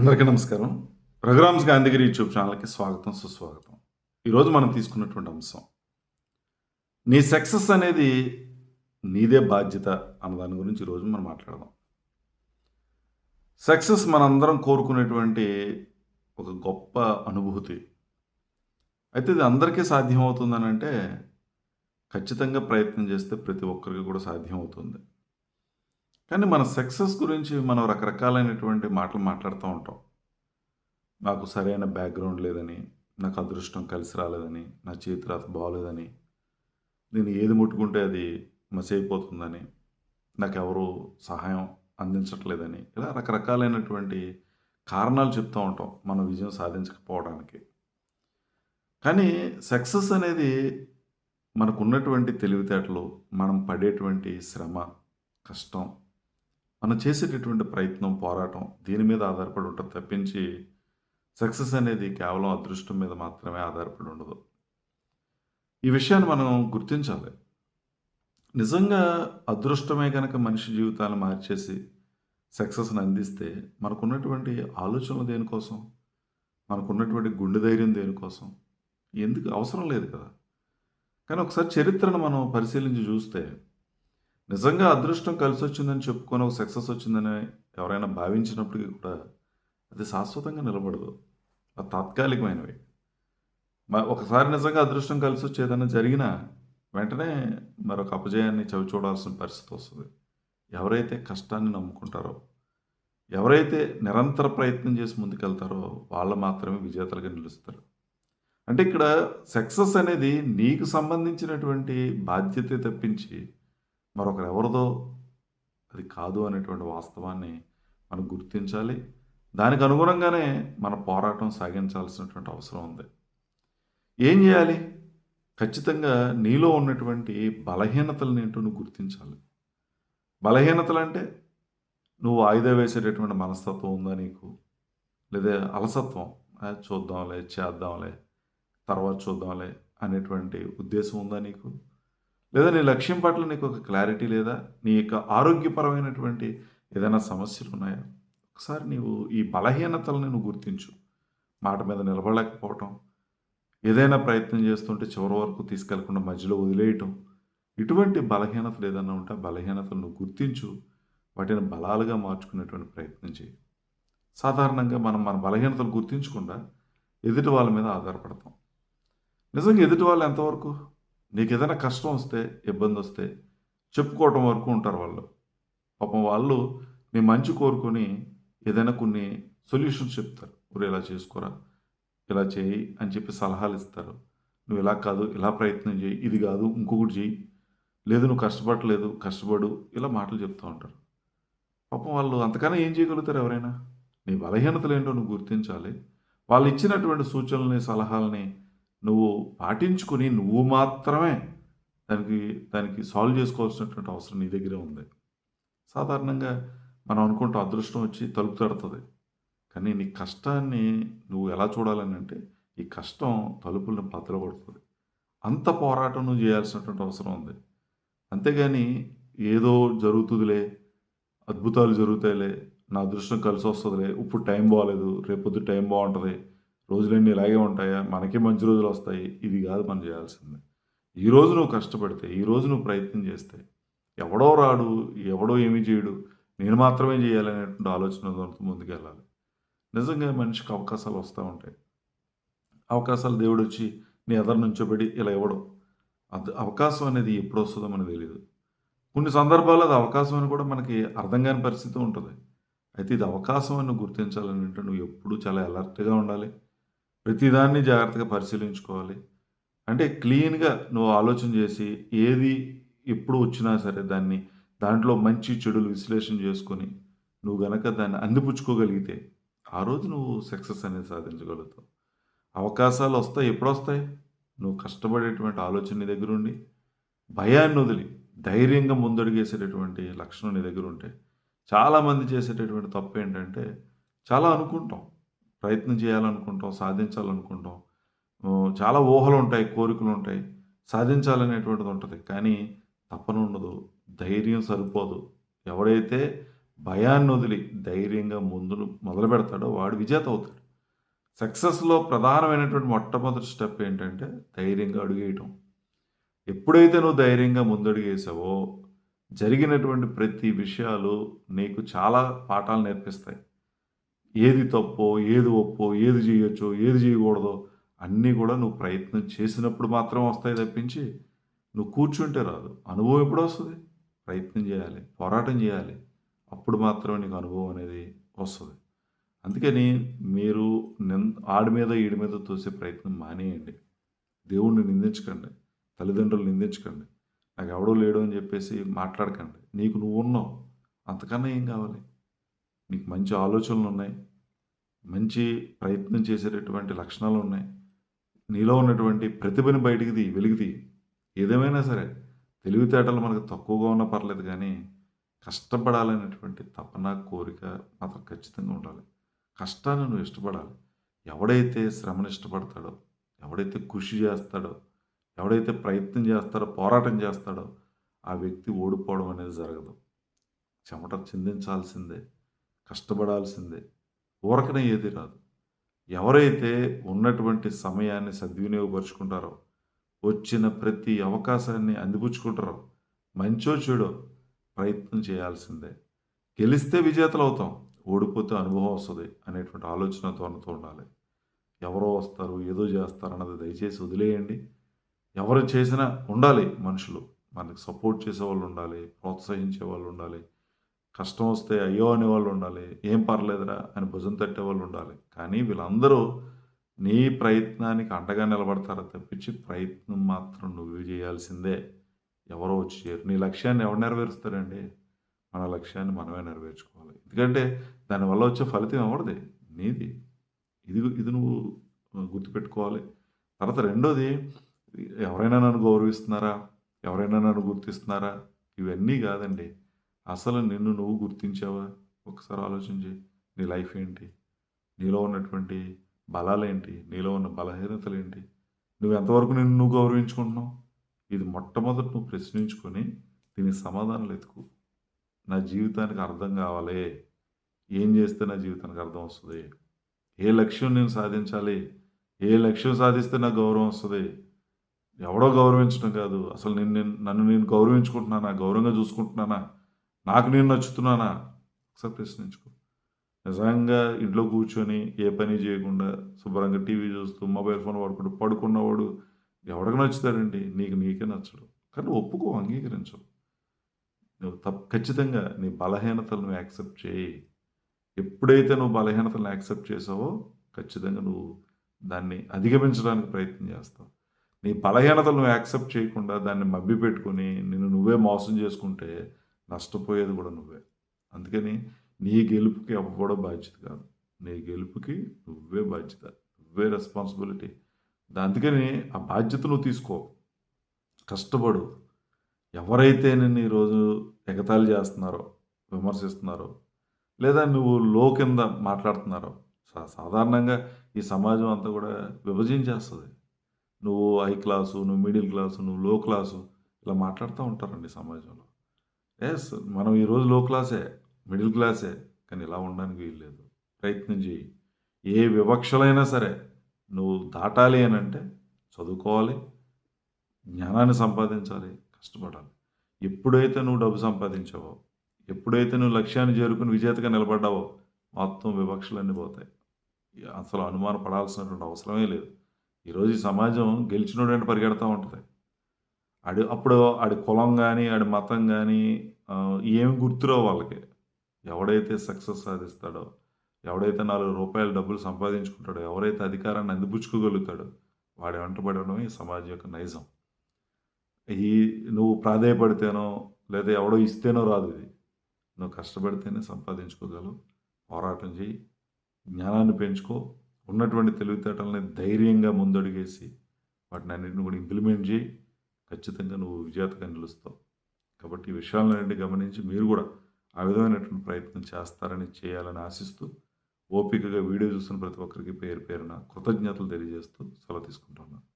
అందరికీ నమస్కారం. రఘురామ్స్ గాంధీగిరి యూట్యూబ్ ఛానల్కి స్వాగతం సుస్వాగతం. ఈరోజు మనం తీసుకున్నటువంటి అంశం నీ సక్సెస్ అనేది నీదే బాధ్యత అన్న దాని గురించి ఈరోజు మనం మాట్లాడదాం. సక్సెస్ మనందరం కోరుకునేటువంటి ఒక గొప్ప అనుభూతి. అయితే ఇది అందరికీ సాధ్యం అవుతుందని అంటే ఖచ్చితంగా ప్రయత్నం చేస్తే ప్రతి ఒక్కరికి కూడా సాధ్యం అవుతుంది కానీ మన సక్సెస్ గురించి మనం రకరకాలైనటువంటి మాటలు మాట్లాడుతూ ఉంటాం. నాకు సరైన బ్యాక్గ్రౌండ్ లేదని నాకు అదృష్టం కలిసి రాలేదని నా చేతి రాత బాగోలేదని నేను ఏది ముట్టుకుంటే అది మసైపోతుందని నాకు ఎవరు సహాయం అందించట్లేదని ఇలా రకరకాలైనటువంటి కారణాలు చెప్తూ ఉంటాం మన విజయం సాధించకపోవడానికి. కానీ సక్సెస్ అనేది మనకున్నటువంటి తెలివితేటలు మనం పడేటువంటి శ్రమ కష్టం మనం చేసేటటువంటి ప్రయత్నం పోరాటం దీని మీద ఆధారపడి ఉంటుంది తప్పించి సక్సెస్ అనేది కేవలం అదృష్టం మీద మాత్రమే ఆధారపడి ఉండదు. ఈ విషయాన్ని మనం గుర్తించాలి. నిజంగా అదృష్టమే కనుక మనిషి జీవితాలను మార్చేసి సక్సెస్ని అందిస్తే మనకున్నటువంటి ఆలోచనలు దేనికోసం? మనకున్నటువంటి గుండె ధైర్యం దేనికోసం? ఎందుకు? అవసరం లేదు కదా. కానీ ఒకసారి చరిత్రను మనం పరిశీలించి చూస్తే నిజంగా అదృష్టం కలిసి వచ్చిందని చెప్పుకొని ఒక సక్సెస్ వచ్చిందని ఎవరైనా భావించినప్పటికీ కూడా అది శాశ్వతంగా నిలబడదు. అది తాత్కాలికమైనవి. ఒకసారి నిజంగా అదృష్టం కలిసి వచ్చేదన్నా జరిగినా వెంటనే మరొక అపజయాన్ని చవి చూడాల్సిన పరిస్థితి వస్తుంది. ఎవరైతే కష్టాన్ని నమ్ముకుంటారో ఎవరైతే నిరంతర ప్రయత్నం చేసి ముందుకెళ్తారో వాళ్ళు మాత్రమే విజేతలుగా నిలుస్తారు. అంటే ఇక్కడ సక్సెస్ అనేది నీకు సంబంధించినటువంటి బాధ్యత తప్పించి మరొకరు ఎవరిదో అది కాదు అనేటువంటి వాస్తవాన్ని మనం గుర్తించాలి. దానికి అనుగుణంగానే మన పోరాటం సాగించాల్సినటువంటి అవసరం ఉంది. ఏం చేయాలి? ఖచ్చితంగా నీలో ఉన్నటువంటి బలహీనతలను ఏంటో నువ్వు గుర్తించాలి. బలహీనతలు అంటే నువ్వు వాయిదా వేసేటటువంటి మనస్తత్వం ఉందా నీకు? లేదా అలసత్వం చూద్దాంలే చేద్దాంలే తర్వాత చూద్దాంలే అనేటువంటి ఉద్దేశం ఉందా నీకు? లేదా నీ లక్ష్యం పట్ల నీకు ఒక క్లారిటీ లేదా? నీ యొక్క ఆరోగ్యపరమైనటువంటి ఏదైనా సమస్యలు ఉన్నాయా? ఒకసారి నీవు ఈ బలహీనతలను నువ్వు గుర్తించు. మాట మీద నిలబడలేకపోవటం. ఏదైనా ప్రయత్నం చేస్తుంటే చివరి వరకు తీసుకెళ్ళకుండా మధ్యలో వదిలేయటం. ఇటువంటి బలహీనతలు ఏదైనా ఉంటే ఆ గుర్తించు. వాటిని బలాలుగా మార్చుకునేటువంటి ప్రయత్నం చేయి. సాధారణంగా మనం మన బలహీనతలు గుర్తించకుండా ఎదుటి వాళ్ళ మీద ఆధారపడతాం. నిజంగా ఎదుటి వాళ్ళు ఎంతవరకు? నీకు ఏదైనా కష్టం వస్తే ఇబ్బంది వస్తే చెప్పుకోవటం వరకు ఉంటారు వాళ్ళు. పాపం వాళ్ళు నీ మంచి కోరుకొని ఏదైనా కొన్ని సొల్యూషన్స్ చెప్తారు. ఊరు ఇలా చేసుకోరా ఇలా చేయి అని చెప్పి సలహాలు ఇస్తారు. నువ్వు ఇలా కాదు ఇలా ప్రయత్నం చేయి ఇది కాదు ఇంకొకటి చేయి లేదు నువ్వు కష్టపడలేదు కష్టపడు ఇలా మాటలు చెప్తూ ఉంటారు. పాపం వాళ్ళు అంతకన్నా ఏం చేయగలుగుతారు ఎవరైనా? నీ బలహీనతలు ఏంటో నువ్వు గుర్తించాలి. వాళ్ళు ఇచ్చినటువంటి సూచనల్ని సలహాలని నువ్వు పాటించుకుని నువ్వు మాత్రమే దానికి దానికి సాల్వ్ చేసుకోవాల్సినటువంటి అవసరం నీ దగ్గరే ఉంది. సాధారణంగా మనం అనుకుంటాం అదృష్టం వచ్చి తలుపు తడుతుంది. కానీ నీ కష్టాన్ని నువ్వు ఎలా చూడాలని అంటే ఈ కష్టం తలుపులను బద్దలు కొడుతుంది అంత పోరాటం నువ్వు చేయాల్సినటువంటి అవసరం ఉంది. అంతేగాని ఏదో జరుగుతుందిలే అద్భుతాలు జరుగుతాయిలే నా అదృష్టం కలిసి వస్తుందిలే ఇప్పుడు టైం బాగాలేదు రేపొద్దు టైం బాగుంటుంది రోజులన్నీ ఇలాగే ఉంటాయా? మనకి మంచి రోజులు వస్తాయి. ఇది కాదు మనం చేయాల్సింది. ఈ రోజు నువ్వు కష్టపడితే ఈ రోజు నువ్వు ప్రయత్నం చేస్తే ఎవడో రాడు ఎవడో ఏమీ చేయడు. నేను మాత్రమే చేయాలనేటువంటి ఆలోచన ముందుకెళ్ళాలి నిజంగా మనిషికి అవకాశాలు వస్తూ ఉంటాయి. అవకాశాలు దేవుడు వచ్చి నీ ఎదరు నుంచోబెడి ఇలా ఇవ్వడం. అది అవకాశం అనేది ఎప్పుడు వస్తుందో మనకు తెలియదు కొన్ని సందర్భాల్లో అది అవకాశం అని కూడా మనకి అర్థం కాని పరిస్థితి ఉంటుంది. అయితే ఇది అవకాశం అని గుర్తించాలని అంటే నువ్వు ఎప్పుడూ చాలా అలర్ట్గా ఉండాలి. ప్రతిదాన్ని జాగ్రత్తగా పరిశీలించుకోవాలి. అంటే క్లీన్గా నువ్వు ఆలోచన చేసి ఏది ఎప్పుడు వచ్చినా సరే దాన్ని దాంట్లో మంచి చెడులు విశ్లేషణ చేసుకొని నువ్వు గనక దాన్ని అందిపుచ్చుకోగలిగితే ఆ రోజు నువ్వు సక్సెస్ అనేది సాధించగలుగుతావు. అవకాశాలు వస్తాయి ఎప్పుడు వస్తాయి నువ్వు కష్టపడేటువంటి ఆలోచన నీ దగ్గర ఉండి భయాన్ని వదిలి ధైర్యంగా ముందడుగేసేటటువంటి లక్షణం నీ దగ్గర ఉంటే చాలామంది చేసేటటువంటి తప్పు ఏంటంటే చాలా అనుకుంటాం. ప్రయత్నం చేయాలనుకుంటాం సాధించాలనుకుంటాం. చాలా ఊహలు ఉంటాయి కోరికలు ఉంటాయి. సాధించాలనేటువంటిది ఉంటుంది. కానీ తపన ఉండదు. ధైర్యం సరిపోదు. ఎవడైతే భయాన్ని వదిలి ధైర్యంగా ముందు మొదలు పెడతాడో వాడు విజేత అవుతాడు. సక్సెస్లో ప్రధానమైనటువంటి మొట్టమొదటి స్టెప్ ఏంటంటే ధైర్యంగా అడుగేయటం. ఎప్పుడైతే నువ్వు ధైర్యంగా ముందడుగేసావో జరిగినటువంటి ప్రతి విషయాలు నీకు చాలా పాఠాలు నేర్పిస్తాయి. ఏది తప్పో ఏది ఒప్పో ఏది చేయొచ్చో ఏది చేయకూడదో అన్నీ కూడా నువ్వు ప్రయత్నం చేసినప్పుడు మాత్రం వస్తాయి తప్పించి నువ్వు కూర్చుంటే రాదు. అనుభవం ఎప్పుడు వస్తుంది? ప్రయత్నం చేయాలి పోరాటం చేయాలి. అప్పుడు మాత్రమే నీకు అనుభవం అనేది వస్తుంది. అందుకని మీరు నిన్ ఆడి మీద ఈడి మీద తోసే ప్రయత్నం మానేయండి. దేవుణ్ణి నిందించకండి తల్లిదండ్రులు నిందించకండి. నాకు ఎవడో లేడు అని చెప్పేసి మాట్లాడకండి. నీకు నువ్వు ఉన్నావు. అంతకన్నా ఏం కావాలి? నీకు మంచి ఆలోచనలు ఉన్నాయి మంచి ప్రయత్నం చేసేటటువంటి లక్షణాలు ఉన్నాయి. నీలో ఉన్నటువంటి ప్రతిభని బయటికి తీ వెలిగితీ ఏదేమైనా సరే తెలివితేటలు మనకు తక్కువగా ఉన్నా పర్లేదు కానీ కష్టపడాలనేటువంటి తపన కోరిక మాత్రం ఖచ్చితంగా ఉండాలి. కష్టాన్ని నువ్వు ఇష్టపడాలి. ఎవడైతే శ్రమను ఇష్టపడతాడో ఎవడైతే కృషి చేస్తాడో ఎవడైతే ప్రయత్నం చేస్తాడో పోరాటం చేస్తాడో ఆ వ్యక్తి ఓడిపోవడం అనేది జరగదు. చెమట చిందించాల్సిందే. కష్టపడాల్సిందే. ఊరకనే ఏది రాదు. ఎవరైతే ఉన్నటువంటి సమయాన్ని సద్వినియోగపరుచుకుంటారో వచ్చిన ప్రతి అవకాశాన్ని అందిపుచ్చుకుంటారో మంచో చెడో ప్రయత్నం చేయాల్సిందే. గెలిస్తే విజేతలు అవుతాం ఓడిపోతే అనుభవం వస్తుంది అనేటువంటి ఆలోచన తోనతో ఉండాలి. ఎవరో వస్తారు ఏదో చేస్తారు అన్నది దయచేసి వదిలేయండి. ఎవరు చేసినా ఉండాలి మనుషులు. మనకి సపోర్ట్ చేసే వాళ్ళు ఉండాలి ప్రోత్సహించే వాళ్ళు ఉండాలి. కష్టం వస్తే అయ్యో అనేవాళ్ళు ఉండాలి ఏం పర్లేదురా అని భుజం తట్టే వాళ్ళు ఉండాలి. కానీ వీళ్ళందరూ నీ ప్రయత్నానికి అండగా నిలబడతారా తప్పించి ప్రయత్నం మాత్రం నువ్వు చేయాల్సిందే. ఎవరో వచ్చి చేయరు నీ లక్ష్యాన్ని ఎవరు నెరవేరుస్తారండి? మన లక్ష్యాన్ని మనమే నెరవేర్చుకోవాలి. ఎందుకంటే దానివల్ల వచ్చే ఫలితం ఎవరిది? నీది. ఇది ఇది నువ్వు గుర్తుపెట్టుకోవాలి. తర్వాత రెండోది ఎవరైనా నన్ను గౌరవిస్తున్నారా? ఎవరైనా నన్ను గుర్తిస్తున్నారా? ఇవన్నీ కాదండి. అసలు నిన్ను నువ్వు గుర్తించావా? ఒకసారి ఆలోచించి నీ లైఫ్ ఏంటి? నీలో ఉన్నటువంటి బలాలేంటి? నీలో ఉన్న బలహీనతలు ఏంటి నువ్వు ఎంతవరకు నిన్ను నువ్వు గౌరవించుకుంటున్నావు? ఇది మొట్టమొదటి నువ్వు ప్రశ్నించుకొని దీని సమాధానాలు ఎతుకు నా జీవితానికి అర్థం కావాలి. ఏం చేస్తే నా జీవితానికి అర్థం వస్తుంది? ఏ లక్ష్యం నేను సాధించాలి? ఏ లక్ష్యం సాధిస్తే నాకు గౌరవం వస్తుంది? ఎవడో గౌరవించడం కాదు. అసలు నేను నన్ను నేను గౌరవించుకుంటున్నానా? గౌరవంగా చూసుకుంటున్నానా? నాకు నేను నచ్చుతున్నానా? ఒకసారి ప్రశ్నించుకో. నిజంగా ఇంట్లో కూర్చొని ఏ పని చేయకుండా శుభ్రంగా టీవీ చూస్తూ మొబైల్ ఫోన్ వాడుకుంటూ పడుకున్నవాడు ఎవడికి నచ్చుతాడండి? నీకు నీకే నచ్చడు. కానీ ఒప్పుకో అంగీకరించవు నువ్వు తప్ప ఖచ్చితంగా నీ బలహీనతలను యాక్సెప్ట్ చేయి. ఎప్పుడైతే నువ్వు బలహీనతలను యాక్సెప్ట్ చేసావో ఖచ్చితంగా నువ్వు దాన్ని అధిగమించడానికి ప్రయత్నం చేస్తావు. నీ బలహీనతలు నువ్వు యాక్సెప్ట్ చేయకుండా దాన్ని మబ్బి పెట్టుకొని నిన్ను నువ్వే మోసం చేసుకుంటే నష్టపోయేది కూడా నువ్వే. అందుకని నీ గెలుపుకి ఎవ్వడో బాధ్యత కాదు. నీ గెలుపుకి నువ్వే బాధ్యత నువ్వే రెస్పాన్సిబిలిటీ అందుకని ఆ బాధ్యత నువ్వు తీసుకో. కష్టపడు. ఎవరైతే నిన్ను ఈరోజు ఎగతాళి చేస్తున్నారో విమర్శిస్తున్నారో లేదా నువ్వు లో కింద మాట్లాడుతున్నారో సాధారణంగా ఈ సమాజం అంతా కూడా విభజించేస్తుంది. నువ్వు హై క్లాసు నువ్వు మిడిల్ క్లాసు నువ్వు లో క్లాసు ఇలా మాట్లాడుతూ ఉంటారండి సమాజంలో. ఎస్ మనం ఈరోజు లో క్లాసే మిడిల్ క్లాసే కానీ ఇలా ఉండడానికి వీల్లేదు ప్రయత్నం చేయి ఏ వివక్షలైనా సరే నువ్వు దాటాలి అని అంటే చదువుకోవాలి జ్ఞానాన్ని సంపాదించాలి కష్టపడాలి. ఎప్పుడైతే నువ్వు డబ్బు సంపాదించావో ఎప్పుడైతే నువ్వు లక్ష్యాన్ని చేరుకుని విజేతగా నిలబడ్డావో మొత్తం వివక్షలన్నీ పోతాయి. అసలు అనుమాన పడాల్సినటువంటి అవసరమే లేదు. ఈరోజు ఈ సమాజం గెలిచినోడంటే పరిగెడతా ఉంటుంది. ఆడు అప్పుడు ఆడి కులం కానీ ఆడి మతం కానీ ఏమి గుర్తురో వాళ్ళకి. ఎవడైతే సక్సెస్ సాధిస్తాడో ఎవడైతే నాలుగు రూపాయల డబ్బులు సంపాదించుకుంటాడో ఎవరైతే అధికారాన్ని అందిపుచ్చుకోగలుగుతాడో వాడి వెంటబడడం ఈ సమాజం యొక్క నైజం. ఈ నువ్వు ప్రాధేయపడితేనో లేదా ఎవడో ఇస్తేనో రాదు ఇది. నువ్వు కష్టపడితేనే సంపాదించుకోగలవు. పోరాటం చేయి జ్ఞానాన్ని పెంచుకో. ఉన్నటువంటి తెలివితేటలని ధైర్యంగా ముందడుగేసి వాటిని అన్నింటిని కూడా ఇంప్లిమెంట్ చేయి ఖచ్చితంగా నువ్వు విజేతగా నిలుస్తావు. కాబట్టి ఈ విషయాలన్నింటి గమనించి మీరు కూడా ఆ విధమైనటువంటి ప్రయత్నం చేస్తారని చేయాలని ఆశిస్తూ ఓపికగా వీడియో చూస్తున్న ప్రతి ఒక్కరికి పేరు పేరున కృతజ్ఞతలు తెలియజేస్తూ సెలవు తీసుకుంటున్నాను.